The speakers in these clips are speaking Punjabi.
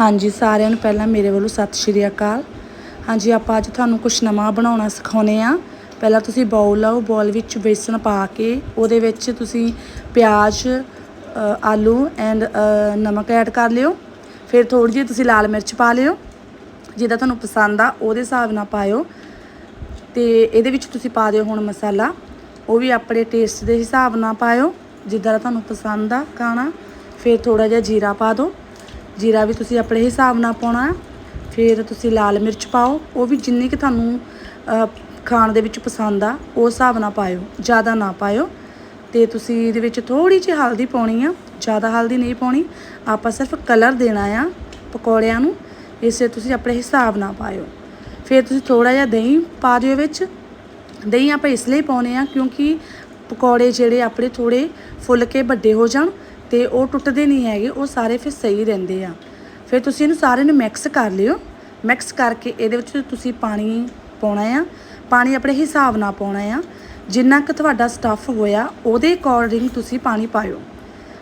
ਹਾਂਜੀ, ਸਾਰਿਆਂ ਨੂੰ ਪਹਿਲਾਂ ਮੇਰੇ ਵੱਲੋਂ ਸਤਿ ਸ਼੍ਰੀ ਅਕਾਲ। ਹਾਂਜੀ, ਆਪਾਂ ਅੱਜ ਤੁਹਾਨੂੰ ਕੁਝ ਨਵਾਂ ਬਣਾਉਣਾ ਸਿਖਾਉਨੇ ਆ। ਪਹਿਲਾਂ ਤੁਸੀਂ ਬਾਉਲ ਲਓ ਬਾਉਲ ਵਿੱਚ ਬੇਸਣ ਪਾ ਕੇ, ਉਹਦੇ ਵਿੱਚ ਤੁਸੀਂ ਪਿਆਜ਼ ਆਲੂ ਐਂਡ ਨਮਕ ਐਡ ਕਰ ਲਿਓ। ਫਿਰ ਥੋੜੀ ਜਿਹੀ ਤੁਸੀਂ ਲਾਲ ਮਿਰਚ ਪਾ ਲਿਓ ਜਿੱਦਾਂ ਤੁਹਾਨੂੰ ਪਸੰਦ ਆ, ਉਹਦੇ ਹਿਸਾਬ ਨਾਲ ਪਾਇਓ। ਤੇ ਇਹਦੇ ਵਿੱਚ ਤੁਸੀਂ ਪਾ ਦਿਓ ਹੁਣ ਮਸਾਲਾ। ਉਹ ਵੀ ਆਪਣੇ ਟੇਸਟ ਦੇ ਹਿਸਾਬ ਨਾਲ ਪਾਇਓ, ਜਿੱਦਾਂ ਦਾ ਤੁਹਾਨੂੰ ਪਸੰਦ ਆ ਖਾਣਾ। ਫਿਰ ਥੋੜਾ ਜਿਹਾ ਜੀਰਾ ਪਾ ਦਿਓ। ਜੀਰਾ ਵੀ ਤੁਸੀਂ ਆਪਣੇ ਹਿਸਾਬ ਨਾਲ ਪਾਉਣਾ ਫਿਰ ਤੁਸੀਂ ਲਾਲ ਮਿਰਚ ਪਾਓ। ਉਹ ਵੀ ਜਿੰਨੀ ਕਿ ਤੁਹਾਨੂੰ ਖਾਣ ਦੇ ਵਿੱਚ ਪਸੰਦ ਆ ਉਸ ਹਿਸਾਬ ਨਾਲ ਪਾਇਓ। ਜ਼ਿਆਦਾ ਨਾ ਪਾਇਓ। ਤੇ ਤੁਸੀਂ ਇਹਦੇ ਵਿੱਚ ਥੋੜੀ ਜਿਹੀ ਹਲਦੀ ਪਾਉਣੀ ਆ। ਜ਼ਿਆਦਾ ਹਲਦੀ ਨਹੀਂ ਪਾਉਣੀ। ਆਪਾਂ ਸਿਰਫ ਕਲਰ ਦੇਣਾ ਆ ਪਕੌੜਿਆਂ ਨੂੰ। ਇਸੇ ਤੁਸੀਂ ਆਪਣੇ ਹਿਸਾਬ ਨਾਲ ਪਾਇਓ। ਫਿਰ ਤੁਸੀਂ ਥੋੜਾ ਜਿਹਾ ਦਹੀਂ ਪਾ ਦਿਓ ਵਿੱਚ। ਦਹੀਂ ਆਪਾਂ ਇਸ ਲਈ ਪਾਉਨੇ ਆ ਕਿਉਂਕਿ ਪਕੌੜੇ ਜਿਹੜੇ ਆਪਣੇ ਥੋੜੇ ਫੁੱਲ ਕੇ ਵੱਡੇ ਹੋ ਜਾਣ। ਤੇ ਉਹ ਟੁੱਟਦੇ ਨਹੀਂ ਹੈਗੇ, ਉਹ ਸਾਰੇ ਫਿਰ ਸਹੀ ਰਹਿੰਦੇ ਆ। ਫਿਰ ਤੁਸੀਂ ਇਹਨੂੰ ਸਾਰੇ ਨੂੰ ਮਿਕਸ ਕਰ ਲਿਓ। ਮਿਕਸ ਕਰਕੇ ਇਹਦੇ ਵਿੱਚ ਤੁਸੀਂ ਪਾਣੀ ਪਾਉਣਾ ਆ। ਪਾਣੀ ਆਪਣੇ ਹਿਸਾਬ ਨਾਲ ਪਾਉਣਾ ਆ। ਜਿੰਨਾ ਕੁ ਤੁਹਾਡਾ ਸਟਫ ਹੋਇਆ, ਉਹਦੇ ਅਕੋਰਡਿੰਗ ਤੁਸੀਂ ਪਾਣੀ ਪਾਇਓ।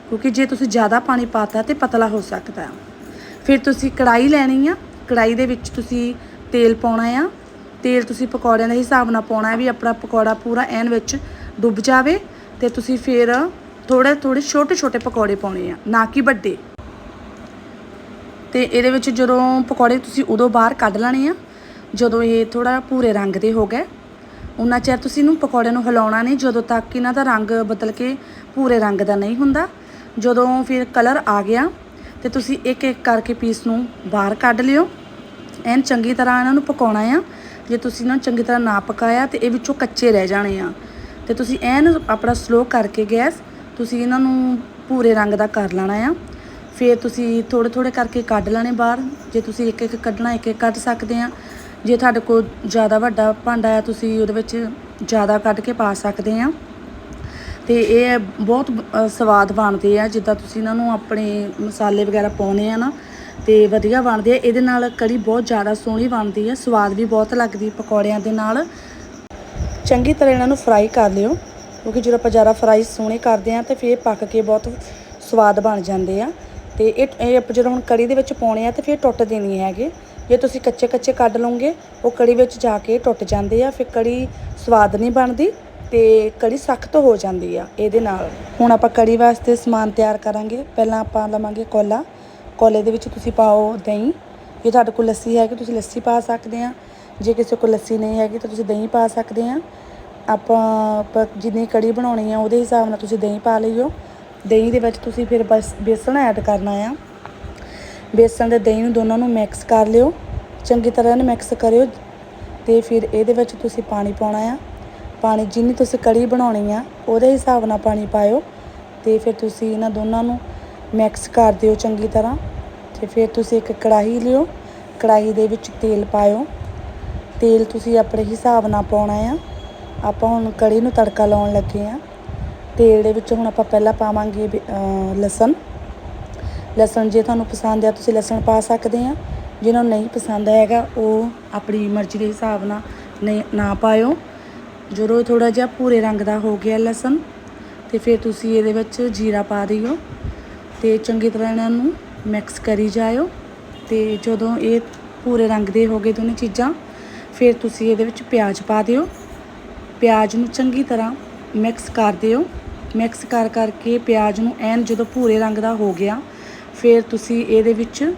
ਕਿਉਂਕਿ ਜੇ ਤੁਸੀਂ ਜ਼ਿਆਦਾ ਪਾਣੀ ਪਾਤਾ ਤੇ ਪਤਲਾ ਹੋ ਸਕਦਾ ਫਿਰ ਤੁਸੀਂ ਕੜਾਈ ਲੈਣੀ ਆ। ਕੜਾਈ ਦੇ ਵਿੱਚ ਤੁਸੀਂ ਤੇਲ ਪਾਉਣਾ ਆ। ਤੇਲ ਤੁਸੀਂ ਪਕੌੜਿਆਂ ਦੇ ਹਿਸਾਬ ਨਾਲ ਪਾਉਣਾ ਵੀ ਆਪਣਾ ਪਕੌੜਾ ਪੂਰਾ ਐਨ ਵਿੱਚ ਡੁੱਬ ਜਾਵੇ ਤੇ ਤੁਸੀਂ ਫਿਰ ਥੋੜੇ ਥੋੜੇ ਛੋਟੇ ਛੋਟੇ ਪਕੌੜੇ ਪਾਉਣੇ ਆ, ਨਾ ਕਿ ਵੱਡੇ। ਤੇ ਇਹਦੇ ਵਿੱਚ ਜਦੋਂ ਪਕੌੜੇ ਤੁਸੀਂ ਉਦੋਂ ਬਾਹਰ ਕੱਢ ਲੈਣੇ ਆ, ਜਦੋਂ ਇਹ ਥੋੜਾ ਭੂਰੇ ਰੰਗ ਦੇ ਹੋ ਗਏ ਉਹਨਾਂ ਚਿਰ ਤੁਸੀਂ ਇਹਨੂੰ ਪਕੌੜੇ ਨੂੰ ਹਿਲਾਉਣਾ ਨਹੀਂ, ਜਦੋਂ ਤੱਕ ਇਹਨਾਂ ਦਾ ਰੰਗ ਬਦਲ ਕੇ ਭੂਰੇ ਰੰਗ ਦਾ ਨਹੀਂ ਹੁੰਦਾ। ਜਦੋਂ ਫਿਰ ਕਲਰ ਆ ਗਿਆ, ਤੇ ਤੁਸੀਂ ਇੱਕ ਇੱਕ ਕਰਕੇ ਪੀਸ ਨੂੰ ਬਾਹਰ ਕੱਢ ਲਿਓ। ਐਨ ਚੰਗੀ ਤਰ੍ਹਾਂ ਇਹਨਾਂ ਨੂੰ ਪਕਾਉਣਾ ਆ। ਜੇ ਤੁਸੀਂ ਇਹਨਾਂ ਨੂੰ ਚੰਗੀ ਤਰ੍ਹਾਂ ਨਾ ਪਕਾਇਆ, ਤੇ ਇਹ ਵਿੱਚੋਂ ਕੱਚੇ ਰਹਿ ਜਾਣੇ ਆ। ਤੇ ਤੁਸੀਂ ਐਨ ਆਪਣਾ ਸਲੋ ਕਰਕੇ ਗੈਸ ਤੁਸੀਂ ਇਹਨਾਂ ਨੂੰ ਭੂਰੇ ਰੰਗ ਦਾ ਕਰ ਲੈਣਾ ਆ। ਫਿਰ ਤੁਸੀਂ ਥੋੜੇ ਥੋੜੇ ਕਰਕੇ ਕੱਢ ਲੈਣੇ ਬਾਹਰ। ਜੇ ਤੁਸੀਂ ਇੱਕ ਇੱਕ ਕੱਢਣਾ, ਇੱਕ ਇੱਕ ਕੱਢ ਸਕਦੇ ਆ। ਜੇ ਤੁਹਾਡੇ ਕੋਲ ਜ਼ਿਆਦਾ ਵੱਡਾ ਭਾਂਡਾ ਆ, ਤੁਸੀਂ ਉਹਦੇ ਵਿੱਚ ਜ਼ਿਆਦਾ ਕੱਢ ਕੇ ਪਾ ਸਕਦੇ ਆ। ਤੇ ਇਹ ਬਹੁਤ ਸਵਾਦ ਬਣਦੇ ਆ। ਜਿੱਦਾਂ ਤੁਸੀਂ ਇਹਨਾਂ ਨੂੰ ਆਪਣੇ ਮਸਾਲੇ ਵਗੈਰਾ ਪਾਉਨੇ ਆ ਨਾ, ਤੇ ਵਧੀਆ ਬਣਦੇ ਆ। ਇਹਦੇ ਨਾਲ ਕੜੀ ਬਹੁਤ ਜ਼ਿਆਦਾ ਸੋਹਣੀ ਬਣਦੀ ਆ। ਸਵਾਦ ਵੀ ਬਹੁਤ ਲੱਗਦੀ ਪਕੌੜਿਆਂ ਦੇ ਨਾਲ। ਚੰਗੀ ਤਰ੍ਹਾਂ ਇਹਨਾਂ ਨੂੰ ਫਰਾਈ ਕਰ ਲਿਓ। ਕਿਉਂਕਿ ਜਦੋਂ ਆਪਾਂ ਜ਼ਿਆਦਾ ਫਰਾਈ ਸੋਹਣੇ ਕਰਦੇ ਆ ਤੇ ਫਿਰ ਪੱਕ ਕੇ ਬਹੁਤ ਸਵਾਦ ਬਣ ਜਾਂਦੇ ਆ। ਤੇ ਇਹ ਇਹ ਆਪਾਂ ਜਦੋਂ ਹੁਣ ਕੜੀ ਦੇ ਵਿੱਚ ਪਾਉਣੇ ਆ ਤੇ ਫਿਰ ਟੁੱਟਦੇ ਨਹੀਂ ਹੈਗੇ। ਜੇ ਤੁਸੀਂ ਕੱਚੇ ਕੱਚੇ ਕੱਢ ਲਓਗੇ, ਉਹ ਕੜੀ ਵਿੱਚ ਜਾ ਕੇ ਟੁੱਟ ਜਾਂਦੇ ਆ, ਫਿਰ ਕੜੀ ਸਵਾਦ ਨਹੀਂ ਬਣਦੀ ਤੇ ਕੜੀ ਸਖਤ ਹੋ ਜਾਂਦੀ ਆ ਇਹਦੇ ਨਾਲ। ਹੁਣ ਆਪਾਂ ਕੜੀ ਵਾਸਤੇ ਸਮਾਨ ਤਿਆਰ ਕਰਾਂਗੇ। ਪਹਿਲਾਂ ਆਪਾਂ ਲਵਾਂਗੇ ਕੋਲਾ। ਕੋਲੇ ਦੇ ਵਿੱਚ ਤੁਸੀਂ ਪਾਓ ਦਹੀਂ। ਜੇ ਤੁਹਾਡੇ ਕੋਲ ਲੱਸੀ ਹੈ ਕਿ ਤੁਸੀਂ ਲੱਸੀ ਪਾ ਸਕਦੇ ਆ। ਜੇ ਕਿਸੇ ਕੋਲ ਲੱਸੀ ਨਹੀਂ ਹੈਗੀ ਤਾਂ ਤੁਸੀਂ ਦਹੀਂ ਪਾ ਸਕਦੇ ਆ। ਆਪਾਂ ਜਿੰਨੀ ਕੜੀ ਬਣਾਉਣੀ ਆ, ਉਹਦੇ ਹਿਸਾਬ ਨਾਲ ਤੁਸੀਂ ਦਹੀਂ ਪਾ ਲਈਓ। ਦਹੀਂ ਦੇ ਵਿੱਚ ਤੁਸੀਂ ਫਿਰ ਬਸ ਬੇਸਣ ਐਡ ਕਰਨਾ ਆ। ਬੇਸਣ ਦੇ ਦਹੀਂ ਨੂੰ ਦੋਨਾਂ ਨੂੰ ਮਿਕਸ ਕਰ ਲਿਓ। ਚੰਗੀ ਤਰ੍ਹਾਂ ਇਹਨੂੰ ਮਿਕਸ ਕਰਿਓ ਤੇ ਫਿਰ ਇਹਦੇ ਵਿੱਚ ਤੁਸੀਂ ਪਾਣੀ ਪਾਉਣਾ ਆ। ਪਾਣੀ ਜਿੰਨੀ ਤੁਸੀਂ ਕੜੀ ਬਣਾਉਣੀ ਆ, ਉਹਦੇ ਹਿਸਾਬ ਨਾਲ ਪਾਣੀ ਪਾਇਓ ਤੇ ਫਿਰ ਤੁਸੀਂ ਇਹਨਾਂ ਦੋਨਾਂ ਨੂੰ ਮਿਕਸ ਕਰ ਦਿਓ ਚੰਗੀ ਤਰ੍ਹਾਂ ਤੇ ਫਿਰ ਤੁਸੀਂ ਇੱਕ ਕੜਾਹੀ ਲਿਓ। ਕੜਾਹੀ ਦੇ ਵਿੱਚ ਤੇਲ ਪਾਇਓ। ਤੇਲ ਤੁਸੀਂ ਆਪਣੇ ਹਿਸਾਬ ਨਾਲ ਪਾਉਣਾ ਆ। ਆਪਾਂ ਹੁਣ ਕੜੀ ਨੂੰ ਤੜਕਾ ਲਾਉਣ ਲੱਗੇ ਆ ਤੇਲ ਦੇ ਵਿੱਚ ਹੁਣ ਆਪਾਂ ਪਹਿਲਾਂ ਪਾਵਾਂਗੇ ਲਸਣ। ਲਸਣ ਜੇ ਤੁਹਾਨੂੰ ਪਸੰਦ ਆ, ਤੁਸੀਂ ਲਸਣ ਪਾ ਸਕਦੇ ਆ ਜਿਹਨਾਂ ਨੂੰ ਨਹੀਂ ਪਸੰਦ ਹੈਗਾ, ਉਹ ਆਪਣੀ ਮਰਜ਼ੀ ਦੇ ਹਿਸਾਬ ਨਾਲ ਨਹੀਂ, ਨਾ ਪਾਇਓ। ਜਦੋਂ ਥੋੜਾ ਜਿਹਾ ਭੂਰੇ ਰੰਗ ਦਾ ਹੋ ਗਿਆ ਲਸਣ, ਤੇ ਫਿਰ ਤੁਸੀਂ ਇਹਦੇ ਵਿੱਚ ਜੀਰਾ ਪਾ ਦਿਓ। ਤੇ ਚੰਗੀ ਤਰ੍ਹਾਂ ਇਹਨਾਂ ਨੂੰ ਮਿਕਸ ਕਰੀ ਜਾਇਓ। ਤੇ ਜਦੋਂ ਇਹ ਭੂਰੇ ਰੰਗ ਦੇ ਹੋ ਗਏ ਦੋਨੇ ਚੀਜ਼ਾਂ, ਫਿਰ ਤੁਸੀਂ ਇਹਦੇ ਵਿੱਚ ਪਿਆਜ਼ ਪਾ ਦਿਓ। ਪਿਆਜ਼ ਨੂੰ ਚੰਗੀ ਤਰ੍ਹਾਂ ਮਿਕਸ ਕਰ ਦਿਓ। ਮਿਕਸ ਕਰ ਕਰਕੇ ਪਿਆਜ਼ ਨੂੰ ਐਨ ਜਦੋਂ ਭੂਰੇ ਰੰਗ ਦਾ ਹੋ ਗਿਆ, ਫਿਰ ਤੁਸੀਂ ਇਹਦੇ ਵਿੱਚ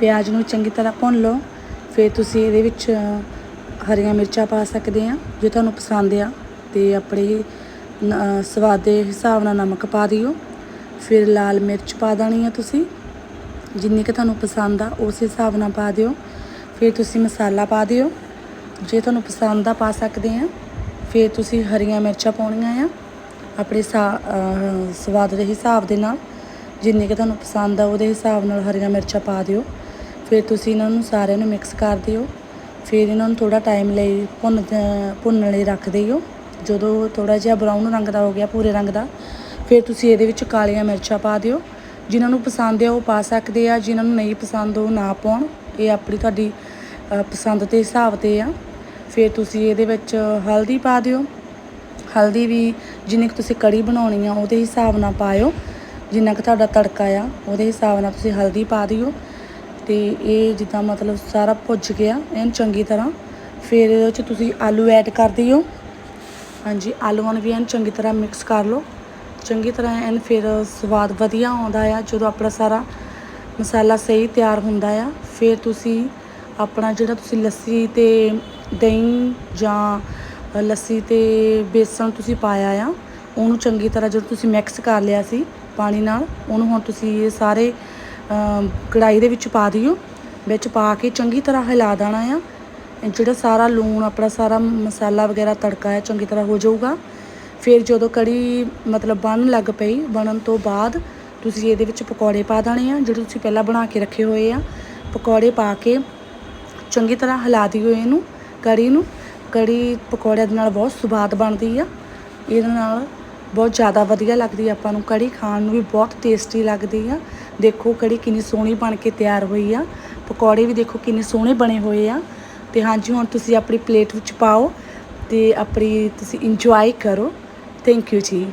ਪਿਆਜ਼ ਨੂੰ ਚੰਗੀ ਤਰ੍ਹਾਂ ਭੁੰਨ ਲਓ। ਫਿਰ ਤੁਸੀਂ ਇਹਦੇ ਵਿੱਚ ਹਰੀਆਂ ਮਿਰਚਾਂ ਪਾ ਸਕਦੇ ਆ ਜੇ ਤੁਹਾਨੂੰ ਪਸੰਦ ਆ, ਤੇ ਆਪਣੇ ਸਵਾਦ ਦੇ ਹਿਸਾਬ ਨਾਲ ਨਮਕ ਪਾ ਦਿਓ। ਫਿਰ ਲਾਲ ਮਿਰਚ ਪਾ ਦੇਣੀ ਆ ਤੁਸੀਂ, ਜਿੰਨੀ ਕਿ ਤੁਹਾਨੂੰ ਪਸੰਦ ਆ, ਉਸ ਹਿਸਾਬ ਨਾਲ ਪਾ ਦਿਓ। ਫਿਰ ਤੁਸੀਂ ਮਸਾਲਾ ਪਾ ਦਿਓ। ਜੇ ਤੁਹਾਨੂੰ ਪਸੰਦ ਆ, ਪਾ ਸਕਦੇ ਆ ਫਿਰ ਤੁਸੀਂ ਹਰੀਆਂ ਮਿਰਚਾਂ ਪਾਉਣੀਆਂ ਆ, ਆਪਣੇ ਸਾ- ਸਵਾਦ ਦੇ ਹਿਸਾਬ ਦੇ ਨਾਲ। ਜਿੰਨੇ ਕਿ ਤੁਹਾਨੂੰ ਪਸੰਦ ਆ ਉਹਦੇ ਹਿਸਾਬ ਨਾਲ ਹਰੀਆਂ ਮਿਰਚਾਂ ਪਾ ਦਿਓ। ਫਿਰ ਤੁਸੀਂ ਇਹਨਾਂ ਨੂੰ ਸਾਰਿਆਂ ਨੂੰ ਮਿਕਸ ਕਰ ਦਿਓ। ਫਿਰ ਇਹਨਾਂ ਨੂੰ ਥੋੜਾ ਟਾਈਮ ਲਈ ਭੁੰਨ, ਭੁੰਨਣ ਲਈ ਰੱਖ ਦਿਓ। ਜਦੋਂ ਥੋੜਾ ਜਿਹਾ ਬਰਾਊਨ ਰੰਗ ਦਾ ਹੋ ਗਿਆ ਪੂਰੇ ਰੰਗ ਦਾ, ਫਿਰ ਤੁਸੀਂ ਇਹਦੇ ਵਿੱਚ ਕਾਲੀਆਂ ਮਿਰਚਾਂ ਪਾ ਦਿਓ। ਜਿਨ੍ਹਾਂ ਨੂੰ ਪਸੰਦ ਆ ਉਹ ਪਾ ਸਕਦੇ ਆ, ਜਿਨ੍ਹਾਂ ਨੂੰ ਨਹੀਂ ਪਸੰਦ ਉਹ ਨਾ ਪਾਉਣ। ਇਹ ਆਪਣੀ ਤੁਹਾਡੀ ਪਸੰਦ ਦੇ ਹਿਸਾਬ ਤੇ ਆ। ਫਿਰ ਤੁਸੀਂ ਇਹਦੇ ਵਿੱਚ ਹਲਦੀ ਪਾ ਦਿਓ। ਹਲਦੀ ਵੀ ਜਿੰਨੀ ਕੁ ਤੁਸੀਂ ਕੜੀ ਬਣਾਉਣੀ ਆ, ਉਹਦੇ ਹਿਸਾਬ ਨਾਲ ਪਾਇਓ। ਜਿੰਨਾ ਕੁ ਤੁਹਾਡਾ ਤੜਕਾ ਆ, ਉਹਦੇ ਹਿਸਾਬ ਨਾਲ ਤੁਸੀਂ ਹਲਦੀ ਪਾ ਦਿਓ। ਤੇ ਇਹ ਜਿੱਦਾਂ ਮਤਲਬ ਸਾਰਾ ਭੁੱਜ ਗਿਆ ਐਨ ਚੰਗੀ ਤਰ੍ਹਾਂ। ਫਿਰ ਇਹਦੇ ਵਿੱਚ ਤੁਸੀਂ ਆਲੂ ਐਡ ਕਰ ਦਿਓ। ਹਾਂਜੀ, ਆਲੂਆਂ ਨੂੰ ਵੀ ਐਨ ਚੰਗੀ ਤਰ੍ਹਾਂ ਮਿਕਸ ਕਰ ਲਓ। ਚੰਗੀ ਤਰ੍ਹਾਂ ਐਨ ਫਿਰ ਸਵਾਦ ਵਧੀਆ ਆਉਂਦਾ ਆ, ਜਦੋਂ ਆਪਣਾ ਸਾਰਾ ਮਸਾਲਾ ਸਹੀ ਤਿਆਰ ਹੁੰਦਾ ਆ। ਫਿਰ ਤੁਸੀਂ ਆਪਣਾ ਜਿਹੜਾ ਤੁਸੀਂ ਲੱਸੀ ਤੇ ਦਹੀਂ ਜਾਂ ਲੱਸੀ ਤੇ ਬੇਸਣ ਤੁਸੀਂ ਪਾਇਆ ਆ। ਉਹਨੂੰ ਚੰਗੀ ਤਰ੍ਹਾਂ ਜਦੋਂ ਤੁਸੀਂ ਮਿਕਸ ਕਰ ਲਿਆ ਸੀ ਪਾਣੀ ਨਾਲ ਉਹਨੂੰ ਹੁਣ ਤੁਸੀਂ ਇਹ ਸਾਰੇ ਅਮ, ਕੜਾਈ ਦੇ ਵਿੱਚ ਪਾ ਦਿਓ। ਵਿੱਚ ਪਾ ਕੇ ਚੰਗੀ ਤਰ੍ਹਾਂ ਹਿਲਾ ਦੇਣਾ ਆ। ਜਿਹੜਾ ਸਾਰਾ ਲੂਣ ਆਪਣਾ ਸਾਰਾ ਮਸਾਲਾ ਵਗੈਰਾ ਤੜਕਾ ਹੈ ਚੰਗੀ ਤਰ੍ਹਾਂ ਹੋ ਜਾਊਗਾ। ਫਿਰ ਜਦੋਂ ਕੜੀ ਮਤਲਬ ਬਣਨ ਲੱਗ ਪਈ ਬਣਨ ਤੋਂ ਬਾਅਦ ਤੁਸੀਂ ਇਹਦੇ ਵਿੱਚ ਪਕੌੜੇ ਪਾ ਦੇਣੇ ਆ ਜਿਹੜੇ ਤੁਸੀਂ ਪਹਿਲਾਂ ਬਣਾ ਕੇ ਰੱਖੇ ਹੋਏ ਆ। ਪਕੌੜੇ ਪਾ ਕੇ ਚੰਗੀ ਤਰ੍ਹਾਂ ਹਿਲਾ ਦਿਓ ਇਹਨੂੰ। ਕੜੀ ਨੂੰ। ਕੜੀ ਪਕੌੜਿਆਂ ਦੇ ਨਾਲ ਬਹੁਤ ਸਵਾਦ ਬਣਦੀ ਆ। ਇਹਦੇ ਨਾਲ ਬਹੁਤ ਜ਼ਿਆਦਾ ਵਧੀਆ ਲੱਗਦੀ ਆ ਆਪਾਂ ਨੂੰ। ਕੜੀ ਖਾਣ ਨੂੰ ਵੀ ਬਹੁਤ ਟੇਸਟੀ ਲੱਗਦੀ ਆ। ਦੇਖੋ ਕੜੀ ਕਿੰਨੀ ਸੋਹਣੀ ਬਣ ਕੇ ਤਿਆਰ ਹੋਈ ਆ। ਪਕੌੜੇ ਵੀ ਦੇਖੋ ਕਿੰਨੇ ਸੋਹਣੇ ਬਣੇ ਹੋਏ ਆ। ਤੇ ਹਾਂਜੀ, ਹੁਣ ਤੁਸੀਂ ਆਪਣੀ ਪਲੇਟ ਵਿੱਚ ਪਾਓ ਤੇ ਆਪਣੀ ਤੁਸੀਂ ਇੰਜੋਏ ਕਰੋ। ਥੈਂਕ ਯੂ ਜੀ।